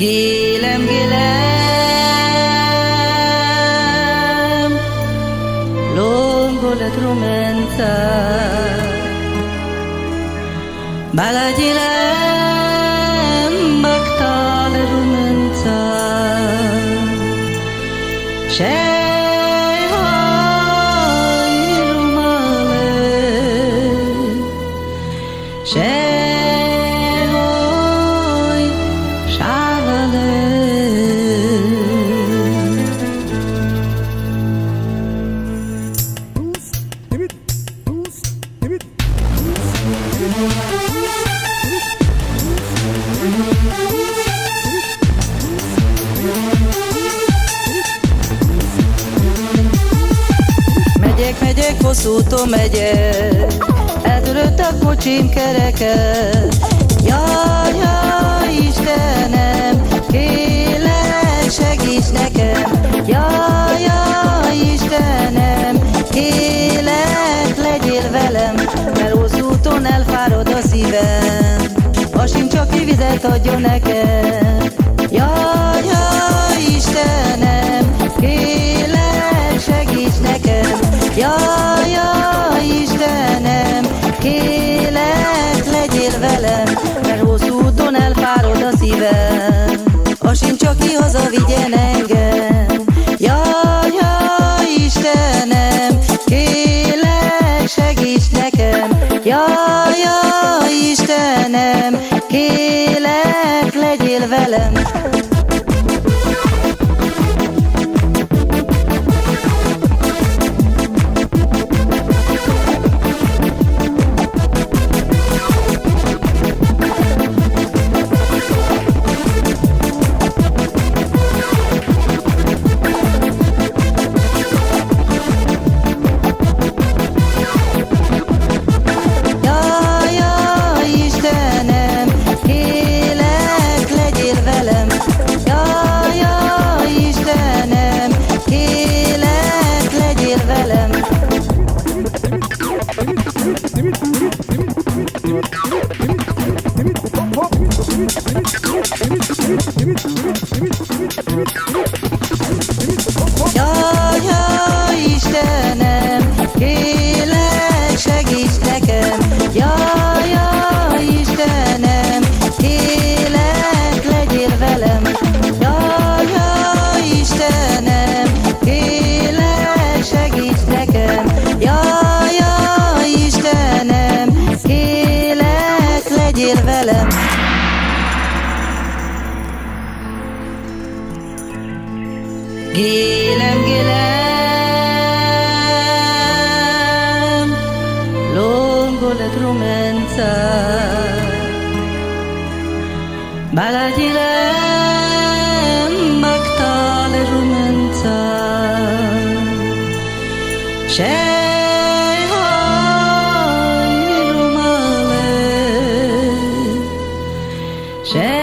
Gélem, gélem, lungo la trumenza, balagilem, baktale rumenza, Megyek, megyek, hosszú úton megyek, eltörött a kocsim kereket. Jaj, jaj, vizet adjon nekem. Jaj, jaj, Istenem, kélek, segíts nekem. Jaj, jaj, Istenem, kélek, legyél velem, mert hosszú úton elfárad a szívem. A sim csak ki haza vigyen engem. Jaj, Istenem, kélek, segíts nekem. Jaj, jaj, Istenem, legyél Jaj, jaj, Istenem, kélek, Gélem, gélem, longo la trumenza, balagilem, magtale rumenza, Share